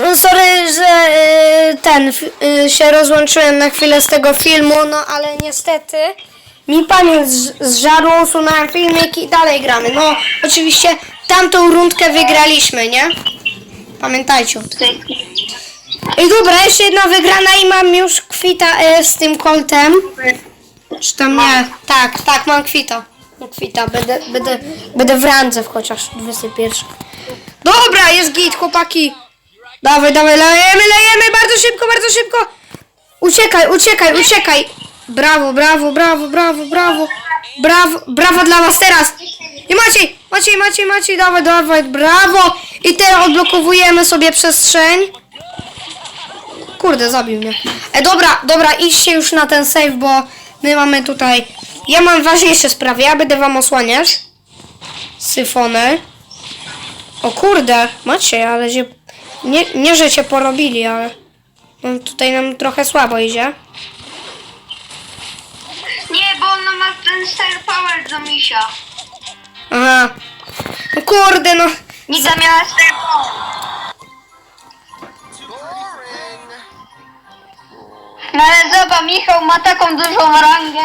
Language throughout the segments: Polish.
Sorry, że y, ten y, się rozłączyłem na chwilę z tego filmu, no ale niestety mi pamięć z- zżarło, usunąłem filmik i dalej gramy. No oczywiście tamtą rundkę wygraliśmy, nie? Pamiętajcie o tym. I dobra, jeszcze jedna wygrana i mam już kwita y, z tym koltem. Czy tam nie? Tak, tak, mam kwita. Kwita, będę, będę, będę w randze chociaż 21. Dobra, jest git, chłopaki. Dawaj, dawaj, lejemy, lejemy, bardzo szybko, bardzo szybko. Uciekaj, uciekaj, uciekaj. Brawo, brawo, brawo, brawo, brawo. Brawo, brawo dla was teraz. I Maciej, Maciej, Maciej, Maciej, dawaj, dawaj, brawo. I teraz odblokowujemy sobie przestrzeń. Kurde, zabił mnie. E, dobra, dobra, idźcie już na ten save, bo my mamy tutaj... Ja mam ważniejsze sprawy, ja będę wam osłaniać. Syfony. O kurde, Maciej, ale się... Nie, nie, że cię porobili, ale... No, tutaj nam trochę słabo idzie. Nie, bo ona ma ten Star Power do misia. Aha. No kurde, no... Nida miała Star Power. No ale zobacz, Michał ma taką dużą rangę.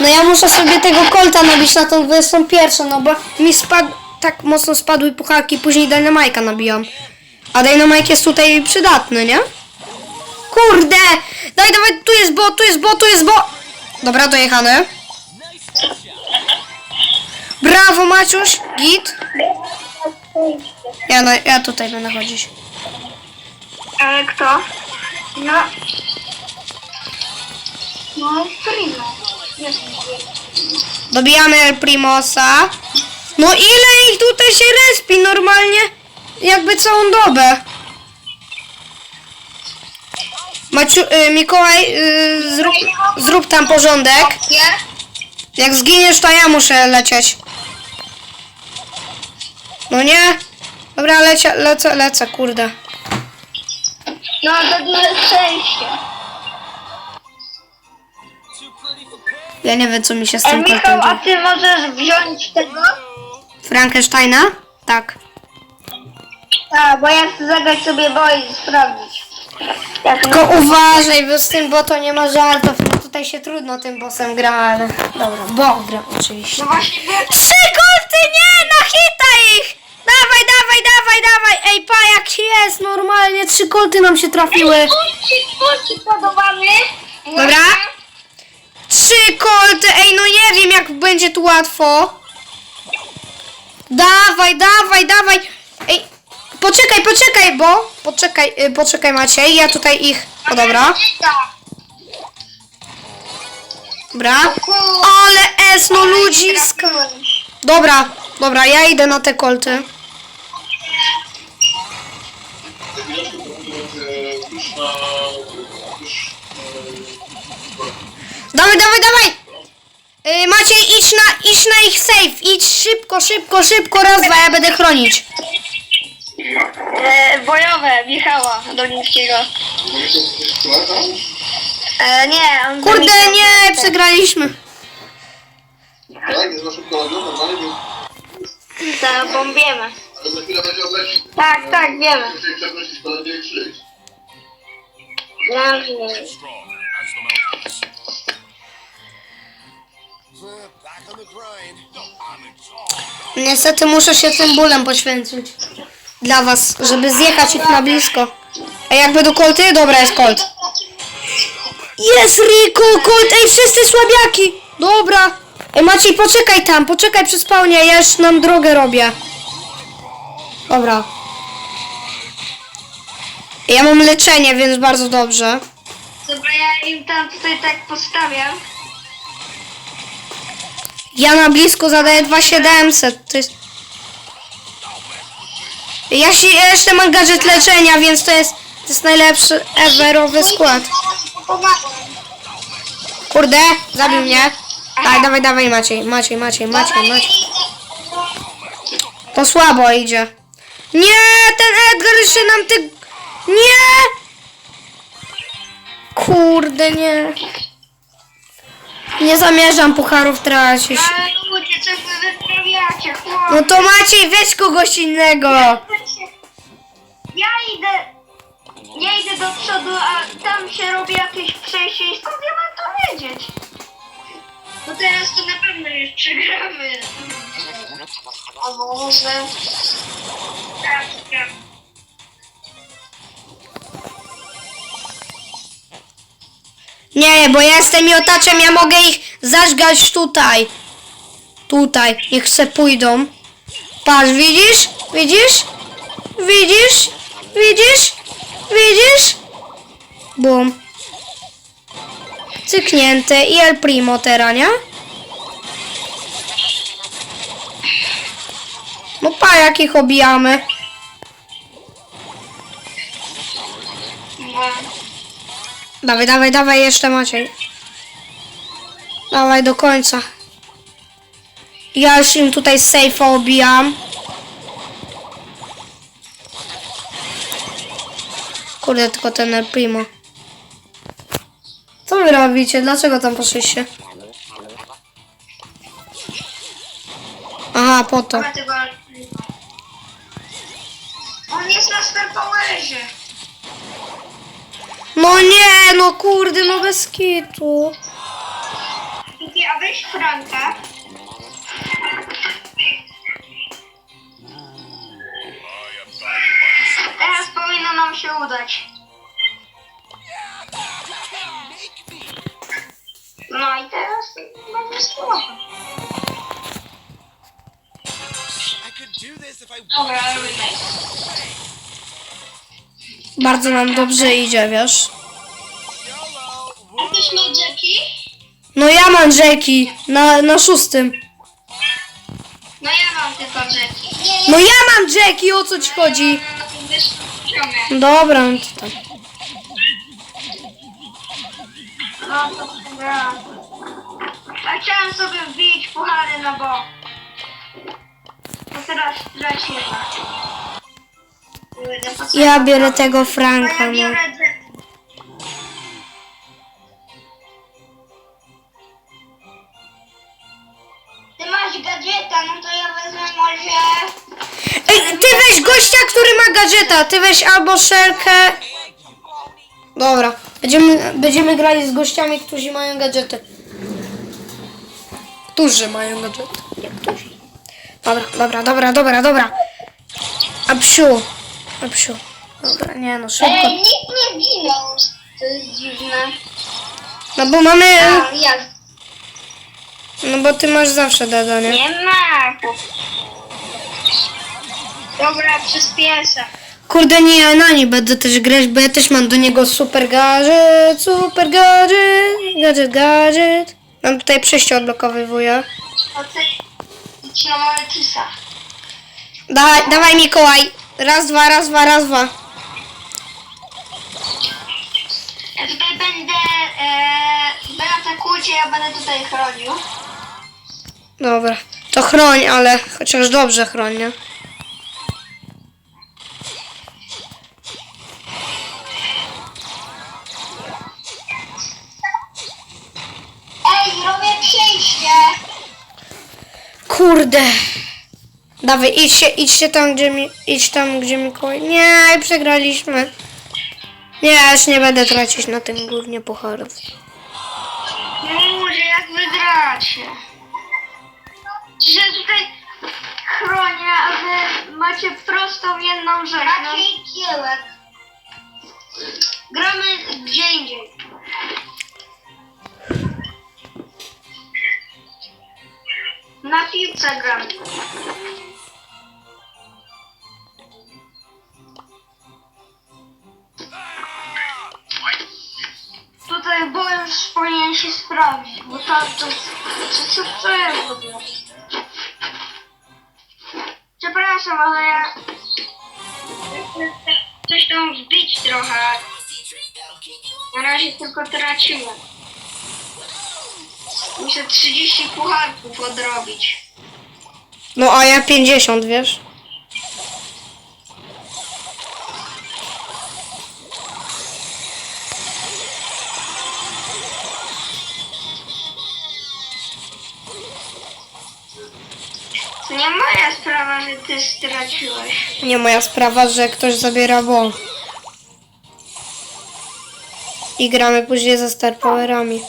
No ja muszę sobie tego kolta nabić na tą 21, no bo mi spadł... Tak mocno spadły pucharki, później Dynamajka nabijam. A Dynamike jest tutaj przydatny, nie? Kurde! Daj, dawaj, tu jest bo, tu jest bo, tu jest bo! Dobra, dojechane. Brawo, Maciuś, git. Ja, na, ja tutaj będę chodzić. Ale kto? No. No, Primo. Dobijamy El Primosa. No ile ich tutaj się respi normalnie? Jakby całą dobę. Maciu, y, Mikołaj, y, zrób, zrób tam porządek. Jak zginiesz, to ja muszę lecieć. No nie? Dobra, lecie, lecę, lecę, kurde. No, to duże szczęście. Ja nie wiem, co mi się z tym Michał, a dzieje. ty możesz wziąć tego? Frankensteina? Tak. Tak, bo ja chcę zagrać sobie boj i sprawdzić. Jak Tylko uważaj, bo z tym boto nie ma żartów. No tutaj się trudno tym bossem gra, ale... Dobra, bo gra oczywiście. No właśnie, bo nie! Na hita ich! Dawaj, dawaj, dawaj, dawaj! Ej, pa, jak jest normalnie, trzy kolty nam się trafiły. Podawamy. Dobra. Trzy kolty, ej, no nie wiem, jak będzie tu łatwo. Dawaj, dawaj, dawaj. Ej, poczekaj, poczekaj, bo... Poczekaj, y, poczekaj Maciej, ja tutaj ich... O, dobra. Dobra. Ale S, no ludziska. Dobra, dobra, ja idę na te kolty. Dawaj, dawaj, dawaj! Yy, Maciej, idź na, idź na ich safe. Idź szybko, szybko, szybko, raz, dwa, ja będę chronić. E, bojowe Michała Dolińskiego. E, nie, on Kurde, nie, przegraliśmy. Tak, jest naszym kolegą, normalnie, więc Zabombiemy. ale za chwilę będzie odlecieć. Tak, tak, wiemy. Przeprosić kolegę i przyjść. Wiem, Back on the grind. Niestety muszę się tym bólem poświęcić. Dla was, żeby zjechać ich na blisko. A jak będą kolty? Dobra, jest kolt. Jest Riku, kolt, ej, wszyscy słabiaki. Dobra. Ej, Maciej, poczekaj tam, poczekaj przy spawnie, ja już nam drogę robię. Dobra. Ja mam leczenie, więc bardzo dobrze. Dobra, ja im tam tutaj tak postawiam. Ja na blisko zadaję 2700. To jest... Ja, się, jeszcze mam gadżet leczenia, więc to jest, to jest najlepszy everowy skład. Kurde, zabił mnie. Daj, dawaj, dawaj Maciej, Maciej, Maciej, Maciej, Maciej. To słabo idzie. Nie, ten Edgar jeszcze nam ty... Nie! Kurde, nie. Nie zamierzam pucharów tracić. Ale ludzie, co wy wyprawiacie, chłopie? No to Maciej, weź kogoś innego. Ja idę Ja idę do przodu, a tam się robi jakieś przejście i skąd ja mam to wiedzieć? No teraz to na pewno już przegramy. A może... Tak, tak. Nie, bo ja jestem miotaczem, ja mogę ich zażgać tutaj. Tutaj, niech se pójdą. Patrz, widzisz? Widzisz? Widzisz? Widzisz? Widzisz? Bum. Cyknięte i El Primo teraz, nie? No pa, jak ich obijamy. Dawaj, dawaj, dawaj, jeszcze Maciej. Dawaj do końca. Ja już im tutaj safe obijam. Kurde, tylko ten El Primo. Co wy robicie? Dlaczego tam poszliście? Aha, po to. On jest na Star Powerze. No nie, no kurde, no bez kitu. Kupi, a weź Franka. Teraz powinno nam się udać. No i teraz mamy spróbować. I could do Bardzo nam dobrze idzie, wiesz. A ktoś ma Jackie? No ja mam Jackie na, na szóstym. No ja mam tylko Jackie. Nie, No ja mam Jackie, o co ci chodzi? wyższym poziomie. Dobra, no to tam. No to dobra. A chciałem sobie wbić puchary na bok. To teraz straciłem. Ja biorę tego Franka, no. Ty masz gadżeta, no to ja wezmę może... Ej, ty weź gościa, który ma gadżeta. Ty weź albo szelkę. Dobra, będziemy, będziemy grali z gościami, którzy mają gadżety. Którzy mają gadżety. Dobra, dobra, dobra, dobra, dobra. A psiu. A psiu. Dobra, nie no, szybko. Ej, nikt nie ginął. To jest dziwne. No bo mamy... A, jak? No bo ty masz zawsze dada, nie? Nie ma. Dobra, przyspieszę. Kurde, nie, ja na nie będę też grać, bo ja też mam do niego super gadżet, super gadżet, gadżet, gadżet. Mam tutaj przejście odblokowywuję. Idź na Maletisa. Dawaj, dawaj Mikołaj. Raz, dwa, raz, dwa, raz, dwa. Ja tutaj będę... E, wy atakujcie, ja będę tutaj chronił. Dobra. To chroń, ale chociaż dobrze chroń, nie? Ej, robię przejście. Kurde. Dawaj, idźcie, idźcie tam, gdzie mi, idź tam, gdzie Mikołaj. Nie, przegraliśmy. Nie, ja już nie będę tracić na tym głównie pucharów. Ludzie, jak wygracie. Że tutaj chronię, a wy macie prostą jedną rzecz. Raczej kiełek. Gramy gdzie indziej. Na piłce gramy. Tutaj bo już powinien się sprawdzić, bo to, to, co, co, co ja robię? Przepraszam, ale ja... Coś tam wbić trochę. Na razie tylko traciłem. Muszę 30 pucharków odrobić. No a ja 50, wiesz? nie moja sprawa, że ty straciłeś. Nie moja sprawa, że ktoś zabiera bo. I gramy później ze Star Powerami.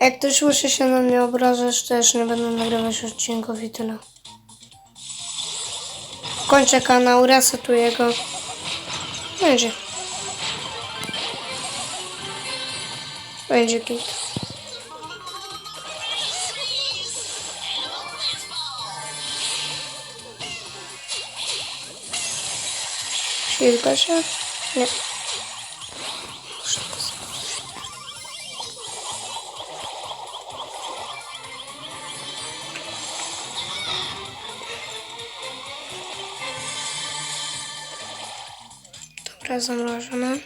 Jak ktoś słyszy się na mnie obrażać, to już nie będę nagrywać odcinków i tyle. Kończę kanał, resetuję go. Będzie. Będzie git. Chwilkę się. Nie. Dobra, zamrożone.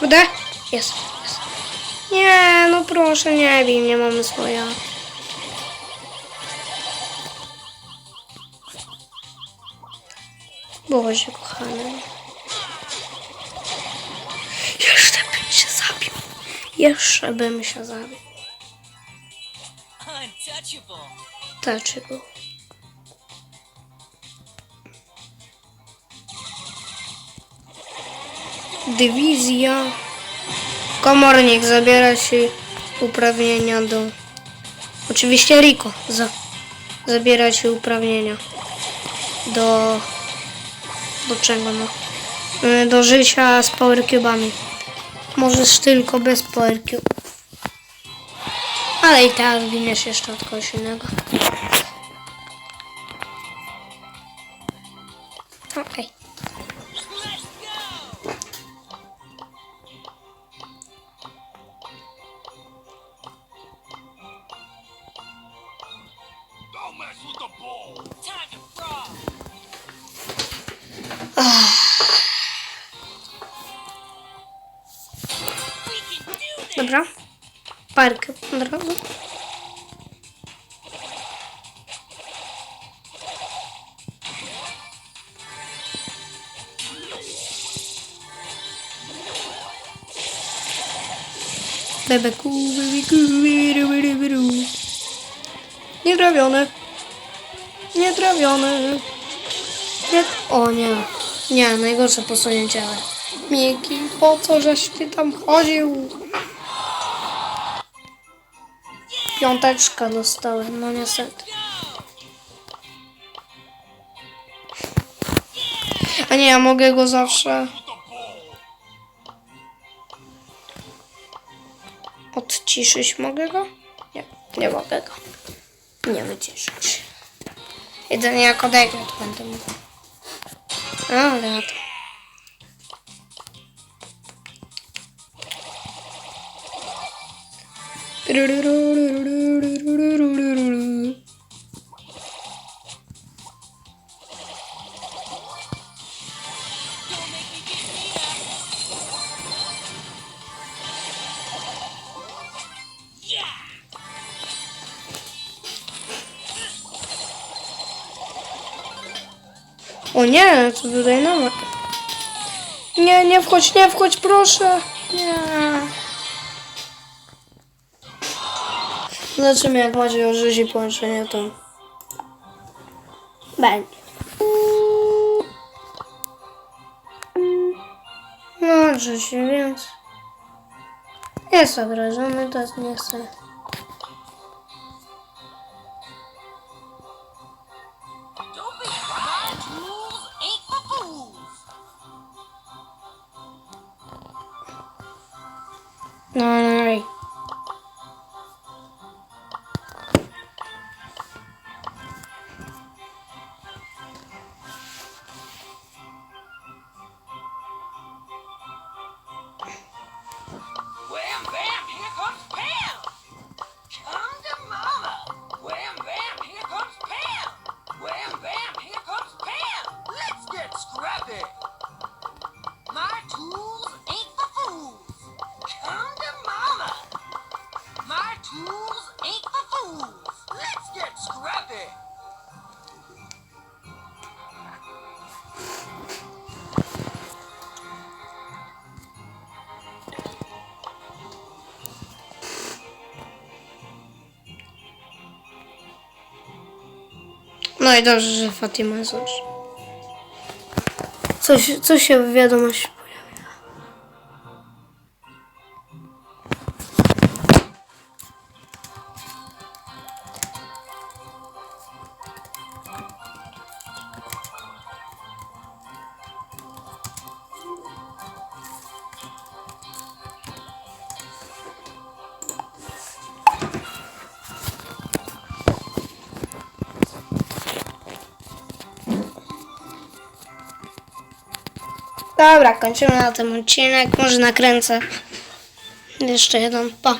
Kurde? Jest. jest. Nie, no proszę, nie bij mnie, mamy swoja. Boże, kochany. Jeszcze bym się zabił. Jeszcze bym się zabił. Untouchable. Dywizja. Komornik zabiera się uprawnienia do... Oczywiście Rico za... zabiera się uprawnienia do... Do czego no? Y, Do życia z Power Cube'ami. Możesz tylko bez Power Cube. Ale i tak giniesz jeszcze od kogoś innego. Dobra. Park od razu. Bebeku, bebeku, biru, biru, biru. Nietrawione. Nietrawione. Nie... O nie. Nie, najgorsze posunięcie. Miki, po co żeś ty tam chodził? Piąteczka dostałem, no niestety. A nie, ja mogę go zawsze odciszyć. Mogę go? Nie, nie mogę go. Nie wyciszyć. Jedynie jak odegrę, to będę mógł. Ale ja to... O nie, co tutaj nawet? Nie, nie wchodź, nie wchodź, proszę. Nie. Zobaczymy jak macie orzyzi połączenie to będzie. No, że się więc jest obrażony, to nie chcę. No i dobrze, że Fatima jest już. Coś, coś się w wiadomości Dobra, kończymy na tym odcinek. Może nakręcę jeszcze jeden. Pa.